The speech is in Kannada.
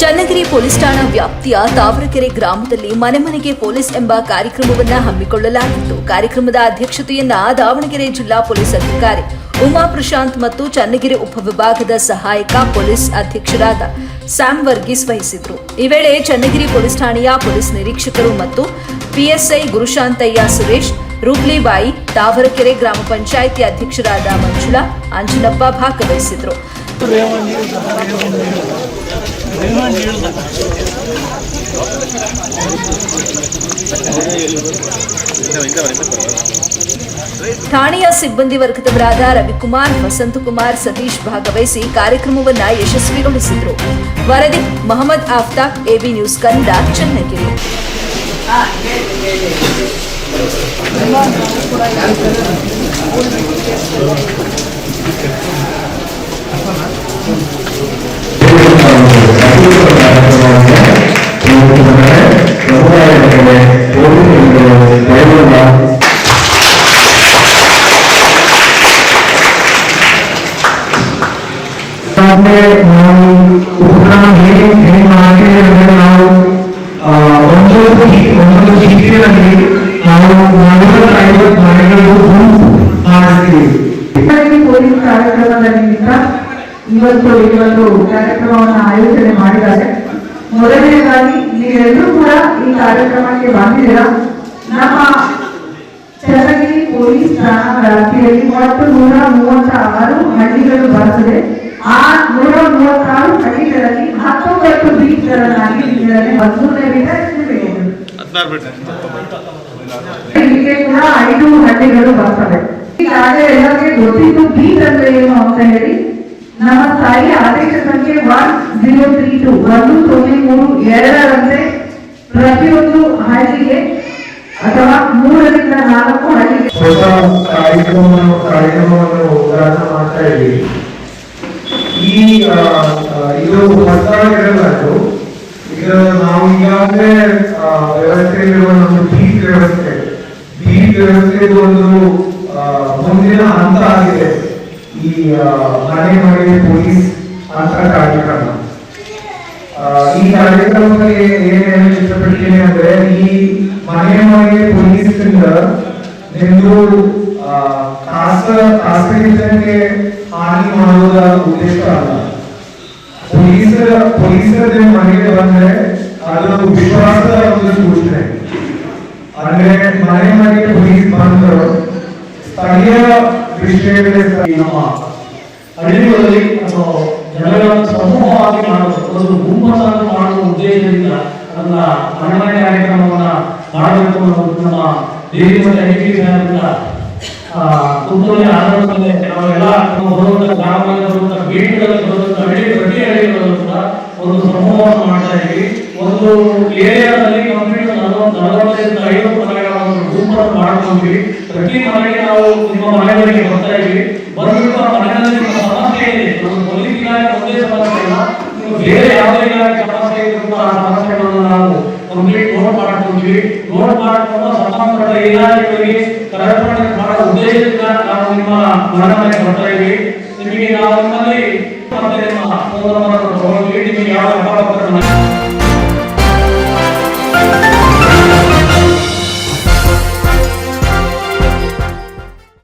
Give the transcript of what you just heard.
ಚನ್ನಗಿರಿ ಪೊಲೀಸ್ ಠಾಣಾ ವ್ಯಾಪ್ತಿಯ ತಾವರಕೆರೆ ಗ್ರಾಮದಲ್ಲಿ ಮನೆ ಮನೆಗೆ ಪೊಲೀಸ್ ಎಂಬ ಕಾರ್ಯಕ್ರಮವನ್ನ ಹಮ್ಮಿಕೊಳ್ಳಲಾಗಿತ್ತು. ಕಾರ್ಯಕ್ರಮದ ಅಧ್ಯಕ್ಷತೆಯನ್ನ ದಾವಣಗೆರೆ ಜಿಲ್ಲಾ ಪೊಲೀಸ್ ಅಧಿಕಾರಿ ಉಮಾ ಪ್ರಶಾಂತ್ ಮತ್ತು ಚನ್ನಗಿರಿ ಉಪವಿಭಾಗದ ಸಹಾಯಕ ಪೊಲೀಸ್ ಅಧ್ಯಕ್ಷರಾದ ಸ್ಯಾಮ್ ವರ್ಗೀಸ್ ವಹಿಸಿದ್ರು. ಈ ವೇಳೆ ಚನ್ನಗಿರಿ ಪೊಲೀಸ್ ಠಾಣೆಯ ಪೊಲೀಸ್ ನಿರೀಕ್ಷಕರು ಮತ್ತು ಪಿಎಸ್ಐ ಗುರುಶಾಂತಯ್ಯ ಸುರೇಶ್ ರೂಪ್ಲಿಬಾಯಿ ತಾವರಕೆರೆ ಗ್ರಾಮ ಪಂಚಾಯಿತಿ ಅಧ್ಯಕ್ಷರಾದ ಮಂಜುಳಾ, ಅಂಜನಪ್ಪ ಭಾಗವಹಿಸಿದ್ರು. ಠಾಣೆಯ ಸಿಬ್ಬಂದಿ ವರ್ಗದವರಾದ ರವಿಕುಮಾರ್ ವಸಂತಕುಮಾರ್ ಸತೀಶ್ ಭಾಗವಹಿಸಿ ಕಾರ್ಯಕ್ರಮವನ್ನ ಯಶಸ್ವಿಗೊಳಿಸಿದ್ರು ವರದಿ ಮೊಹಮ್ಮದ್ ಆಫ್ತಾಬ್ ಎಬಿ ನ್ಯೂಸ್ ಕನ್ನಡ ಚನ್ನಗಿರಿ ಆಮೇಲೆ ಮನೆಗಳು ಗುಂಪು ಮಾಡಿರ್ತೀವಿ ಬೆಳಗ್ಗೆ ಪೊಲೀಸ್ ಕಾರ್ಯಕ್ರಮದ ನಿಮಿತ್ತ ಇವತ್ತು ಈ ಒಂದು ಕಾರ್ಯಕ್ರಮವನ್ನು ಆಯೋಜನೆ ಮಾಡಿದ್ದಾರೆ ಮೊದಲನೇದಾಗಿ ನೀವೆಲ್ಲರೂ ಕೂಡ ಈ ಕಾರ್ಯಕ್ರಮಕ್ಕೆ ಬಂದಿದ್ದೀರಾ ನಮ್ಮ ಚನ್ನಗಿರಿ ಪೊಲೀಸ್ ಠಾಣಾ ವ್ಯಾಪ್ತಿಯಲ್ಲಿ ಒಟ್ಟು ನೂರ ಮೂವತ್ತ ಆರು ಹಳ್ಳಿಗಳು ಬರ್ತದೆ ಆ ನೂರ ಮೂವತ್ತಾರು ಹಳ್ಳಿಗಳಲ್ಲಿ ಹತ್ತೊಂಬತ್ತು ಬೀಚ್ಗಳನ್ನಾಗಿ ಇದರಲ್ಲಿ ಹದಿಮೂರನೇ ಬೀಟ ಇಲ್ಲಿಗೆ ಕೂಡ ಐದು ಹಳ್ಳಿಗಳು ಬರ್ತವೆ ಈಗಾಗಲೇ ಎಲ್ಲರಿಗೆ ಗೊತ್ತಿತ್ತು ಬೀಟ್ ಅಂದ್ರೆ ಏನು ಅಂತ ಹೇಳಿ ನಮ್ಮ ಸ್ಥಾಯಿ ಆದೇಶ ಸಂಖ್ಯೆ ಒನ್ ಜೀರೋ ತ್ರೀ ಟು ಒಂದು ಸೊನ್ನೆ ಮೂರು ಎರಡರಂತೆ ಪ್ರತಿಯೊಂದು ಹಳ್ಳಿಗೆ ಅಥವಾ ಮೂರರಿಂದ ನಾಲ್ಕು ಹಳ್ಳಿಗೆ ಹೊಸ ಕಾರ್ಯಕ್ರಮವನ್ನು ಕಾರ್ಯಕ್ರಮವನ್ನು ಉದ್ಘಾಟನೆ ಮಾಡ್ತಾ ಇದ್ದೀವಿ. ಈ ಇದು ಹೊಸ ಈಗ ನಾವು ಈಗಾಗಲೇ ವ್ಯವಸ್ಥೆಯಲ್ಲಿರುವ ಒಂದು ಬೀಟ್ ವ್ಯವಸ್ಥೆ. ಬೀಟ್ ವ್ಯವಸ್ಥೆ ಒಂದು ಮುಂದಿನ ಹಂತ ಆಗಿದೆ. ಈ ಮನೆ ಮನೆ ಪೊಲೀಸ್ ಅಂತ ಕಾರ್ಯಕ್ರಮ. ಈ ಕಾರ್ಯಕ್ರಮದಲ್ಲಿ ಏನ್ ಮನೆ ಪೊಲೀಸರಿಂದ ಪೊಲೀಸ್ ನಿಮ್ದು ಖಾಸ ಖಾಸಗಿತನಕ್ಕೆ ಹಾನಿ ಮಾಡುವುದರ ಉದ್ದೇಶ ಅಲ್ಲ. ಪೊಲೀಸರ ಪೊಲೀಸರ ಮನೆಗೆ ಬಂದ್ರೆ ಅದು ವಿಶ್ವಾಸದ ಒಂದು ಸೂಚನೆ. ಅಂದ್ರೆ ಮನೆ ಮನೆಗೆ ಪೊಲೀಸ್ ಬಂದ್ರು ಸ್ಥಳೀಯ ವಿಷಯಗಳೇ ನಮ್ಮ ಹಳ್ಳಿಗಳಲ್ಲಿ ಜನಗಳನ್ನು ಸಮೂಹವಾಗಿ ಮಾಡಬೇಕು ಒಂದು ಗುಂಪನ್ನು ಮಾಡುವ ಉದ್ದೇಶದಿಂದ ಅದನ್ನ ಮನೆ ಕಾರ್ಯಕ್ರಮವನ್ನ ಮಾಡಬೇಕು ಅನ್ನೋದು ನಮ್ಮ ದೇವಿ ಮತ್ತು ಐಟಿ ಸಾಹೇಬ್ರಿಂದ ತುಮಕೂರಿನ ಆಡಳಿತದಲ್ಲಿ ನಾವೆಲ್ಲ ನಮ್ಮ ಬರುವಂತಹ ಗ್ರಾಮಗಳಲ್ಲಿ ಬರುವಂತಹ ಬೀಟ್ಗಳಲ್ಲಿ ಬರುವಂತಹ ಹಳ್ಳಿ ಪ್ರತಿ ಹಳ್ಳಿಗಳಲ್ಲೂ ಕೂಡ ಒಂದು ಸಮೂಹವನ್ನು ಮಾಡ್ತಾ ಇದ್ವಿ ಒಂದು ಏರಿಯಾದಲ್ಲಿ ಕಂಪ್ಲೀಟ್ ನಲವತ್ತು ನಲವತ್ತರಿಂದ ಐವತ್ತು ಮನೆಗಳ ಒಂದು ಗುಂಪನ್ನು ಮಾಡ್ಕೊಂಡ್ವಿ ಪ್ರತಿ ಮನೆಗೆ ನಾವು ನಿಮ್ಮ ಮನೆಗಳಿಗೆ ಬರ್ತಾ ಇದ್ದೀವಿ. ನಾವು ಕಂಪ್ಲೀಟ್ ನೋಟ್ ಮಾಡ್ಕೊಂಡ್ವಿ ನೋಟ್ ಮಾಡ್ಕೊಂಡು ಸಂಬಂಧಪಟ್ಟ ಇಲಾಖೆಗಳಿಗೆ ಕರೆಸ್ಪಾಂಡೆನ್ಸ್ ಮಾಡೋ ಉದ್ದೇಶದಿಂದ ನಾವು ನಿಮ್ಮ ಮನೆ ಮನೆಗೆ ಬರ್ತಾ ಇದ್ದೀವಿ ನಿಮಗೆ ನಾವು ನಿಮ್ಮಲ್ಲಿ ಮತ್ತೆ ನಿಮ್ಮ ಫೋನ್ ನಂಬರ್ ತಗೊಂಡ್ವಿ ನಿಮಗೆ ಯಾವ ವ್ಯಾಪಾರ